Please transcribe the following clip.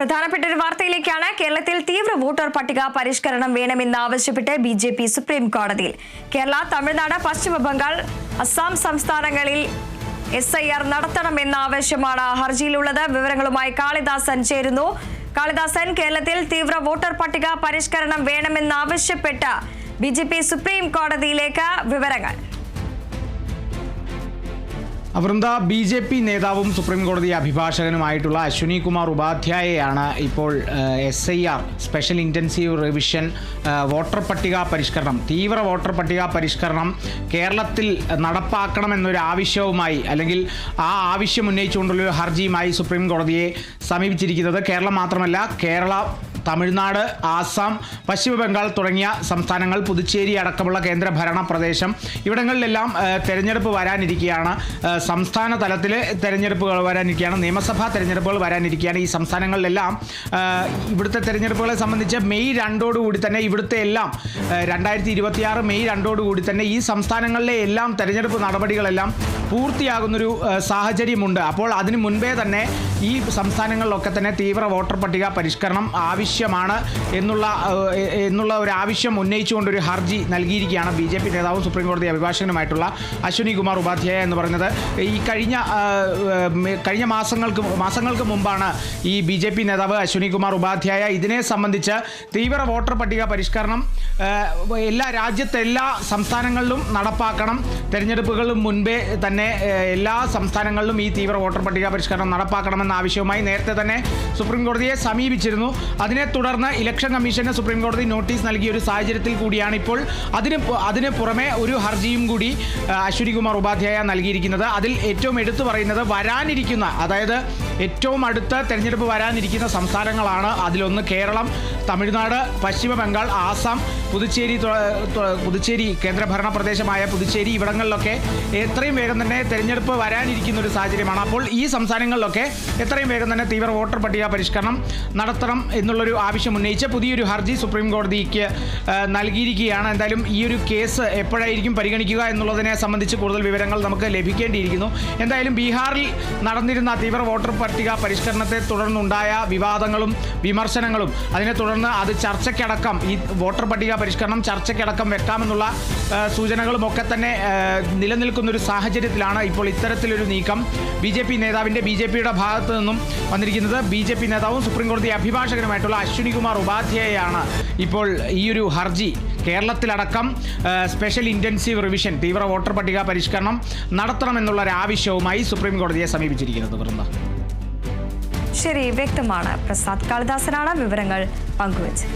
പ്രധാനപ്പെട്ട ഒരു വാർത്തയിലേക്കാണ് കേരളത്തിൽ തീവ്ര വോട്ടർ പട്ടിക പരിഷ്കരണം വേണമെന്ന് ആവശ്യപ്പെട്ട് ബി ജെ പി സുപ്രീം കോടതിയിൽ. കേരള തമിഴ്നാട് പശ്ചിമ ബംഗാൾ അസം സംസ്ഥാനങ്ങളിൽ എസ് ഐ ആർ നടത്തണമെന്ന ആവശ്യമാണ് ഹർജിയിലുള്ളത്. വിവരങ്ങളുമായി കാളിദാസൻ ചേരുന്നു. കാളിദാസൻ കേരളത്തിൽ തീവ്ര വോട്ടർ പട്ടിക പരിഷ്കരണം വേണമെന്നാവശ്യപ്പെട്ട് ബി ജെ പി സുപ്രീം കോടതിയിലേക്ക് വിവരങ്ങൾ. വൃന്ദ ബി ജെ പി നേതാവും സുപ്രീം കോടതി അഭിഭാഷകനുമായിട്ടുള്ള അശ്വിനി കുമാർ ഉപാധ്യായയാണ് ഇപ്പോൾ S I R special intensive revision voter പട്ടിക പരിഷ്കരണം തീവ്ര വോട്ടർ പട്ടിക പരിഷ്കരണം കേരളത്തിൽ നടപ്പാക്കണമെന്നൊരു ആവശ്യവുമായി അല്ലെങ്കിൽ ആ ആവശ്യം ഉന്നയിച്ചുകൊണ്ടുള്ളൊരു ഹർജിയുമായി സുപ്രീം കോടതിയെ സമീപിച്ചിരിക്കുന്നത് കേരളം മാത്രമല്ല കേരള തമിഴ്നാട് ആസാം പശ്ചിമ ബംഗാൾ തുടങ്ങിയ സംസ്ഥാനങ്ങൾ പുതുച്ചേരി അടക്കമുള്ള കേന്ദ്രഭരണ പ്രദേശം ഇവിടങ്ങളിലെല്ലാം തെരഞ്ഞെടുപ്പ് വരാനിരിക്കുകയാണ് സംസ്ഥാന തലത്തിൽ തെരഞ്ഞെടുപ്പുകൾ വരാനിരിക്കുകയാണ് നിയമസഭാ തെരഞ്ഞെടുപ്പുകൾ വരാനിരിക്കുകയാണ് ഈ സംസ്ഥാനങ്ങളിലെല്ലാം. ഇവിടുത്തെ തെരഞ്ഞെടുപ്പുകളെ സംബന്ധിച്ച് മെയ് രണ്ടോടുകൂടി തന്നെ ഇവിടുത്തെ എല്ലാം രണ്ടായിരത്തി ഇരുപത്തിയാറ് മെയ് രണ്ടോടുകൂടി തന്നെ ഈ സംസ്ഥാനങ്ങളിലെ എല്ലാം തെരഞ്ഞെടുപ്പ് നടപടികളെല്ലാം പൂർത്തിയാകുന്നൊരു സാഹചര്യമുണ്ട്. അപ്പോൾ അതിനു മുൻപേ തന്നെ ഈ സംസ്ഥാനങ്ങളിലൊക്കെ തന്നെ തീവ്ര വോട്ടർ പട്ടിക പരിഷ്കരണം ആവശ്യമാണ് എന്നുള്ള എന്നുള്ള ഒരു ആവശ്യം ഉന്നയിച്ചുകൊണ്ടൊരു ഹർജി നൽകിയിരിക്കുകയാണ് ബി ജെ പി നേതാവും സുപ്രീം കോടതി അഭിഭാഷകനുമായിട്ടുള്ള അശ്വിനി കുമാർ ഉപാധ്യായ എന്ന് പറയുന്നത്. ഈ കഴിഞ്ഞ കഴിഞ്ഞ മാസങ്ങൾക്ക് മാസങ്ങൾക്ക് മുമ്പാണ് ഈ ബി ജെ പി നേതാവ് അശ്വിനി കുമാർ ഉപാധ്യായ ഇതിനെ സംബന്ധിച്ച് തീവ്ര വോട്ടർ പട്ടിക പരിഷ്കരണം എല്ലാ രാജ്യത്തെ എല്ലാ സംസ്ഥാനങ്ങളിലും നടപ്പാക്കണം. തെരഞ്ഞെടുപ്പുകളും മുൻപേ തന്നെ എല്ലാ സംസ്ഥാനങ്ങളിലും ഈ തീവ്ര വോട്ടർ പട്ടിക പരിഷ്കരണം നടപ്പാക്കണമെന്ന ആവശ്യവുമായി നേരത്തെ തന്നെ സുപ്രീം കോടതിയെ സമീപിച്ചിരുന്നു. അതിനെ തുടർന്ന് ഇലക്ഷൻ കമ്മീഷന് സുപ്രീം കോടതി നോട്ടീസ് നൽകിയ ഒരു സാഹചര്യത്തിൽ കൂടിയാണ് ഇപ്പോൾ അതിന് അതിന് പുറമെ ഒരു ഹർജിയും കൂടി അശ്വിനി കുമാർ ഉപാധ്യായ നൽകിയിരിക്കുന്നത്. അതിൽ ഏറ്റവും എടുത്തു പറയുന്നത് വരാനിരിക്കുന്ന അതായത് ഏറ്റവും അടുത്ത തെരഞ്ഞെടുപ്പ് വരാനിരിക്കുന്ന സംസ്ഥാനങ്ങളാണ് അതിലൊന്ന് കേരളം തമിഴ്നാട് പശ്ചിമ ബംഗാൾ ആസാം പുതുച്ചേരി പുതുച്ചേരി കേന്ദ്രഭരണ പ്രദേശമായ പുതുച്ചേരി ഇവിടങ്ങളിലൊക്കെ എത്രയും വേഗം തന്നെ തെരഞ്ഞെടുപ്പ് വരാനിരിക്കുന്ന ഒരു സാഹചര്യമാണ്. അപ്പോൾ ഈ സംസ്ഥാനങ്ങളിലൊക്കെ എത്രയും വേഗം തന്നെ തീവ്ര വോട്ടർ പട്ടിക പരിഷ്കരണം നടത്തണം എന്നുള്ളൊരു ആവശ്യം ഉന്നയിച്ച് പുതിയൊരു ഹർജി സുപ്രീം കോടതിക്ക് നൽകിയിരിക്കുകയാണ്. എന്തായാലും ഈ ഒരു കേസ് എപ്പോഴായിരിക്കും പരിഗണിക്കുക എന്നുള്ളതിനെ സംബന്ധിച്ച് കൂടുതൽ വിവരങ്ങൾ നമുക്ക് ലഭിക്കേണ്ടിയിരിക്കുന്നു. എന്തായാലും ബീഹാറിൽ നടന്നിരുന്ന തീവ്ര വോട്ടർ പട്ടിക പരിഷ്കരണത്തെ തുടർന്നുണ്ടായ വിവാദങ്ങളും വിമർശനങ്ങളും അതിനെ തുടർന്ന് അത് ചർച്ചയ്ക്കടക്കം ഈ വോട്ടർ പട്ടിക പരിഷ്കരണം ചർച്ചയ്ക്കടക്കം വെക്കാമെന്നുള്ള സൂചനകളും ഒക്കെ തന്നെ നിലനിൽക്കുന്നൊരു സാഹചര്യത്തിലാണ് ഇപ്പോൾ ഇത്തരത്തിലൊരു നീക്കം. ബി നേതാവിന്റെ ബി പിയുടെ ഭാഗത്തു നിന്നും വന്നിരിക്കുന്നത് ബി ജെ പി നേതാവും സുപ്രീംകോടതി അഭിഭാഷകനുമായിട്ടുള്ള അശ്വിനി കുമാർ ഉപാധ്യായയാണ്. ഇപ്പോൾ ഈ ഒരു ഹർജി കേരളത്തിലടക്കം സ്പെഷ്യൽ ഇന്റൻസീവ് റിവിഷൻ തീവ്ര വോട്ടർ പട്ടിക പരിഷ്കരണം നടത്തണമെന്നുള്ള ഒരു ആവശ്യവുമായി സുപ്രീംകോടതിയെ സമീപിച്ചിരിക്കുന്നത് വൃന്ദ. ശരി വ്യക്തമാണ്. പ്രസാദ് കാളിദാസനാണ് വിവരങ്ങൾ പങ്കുവച്ചത്.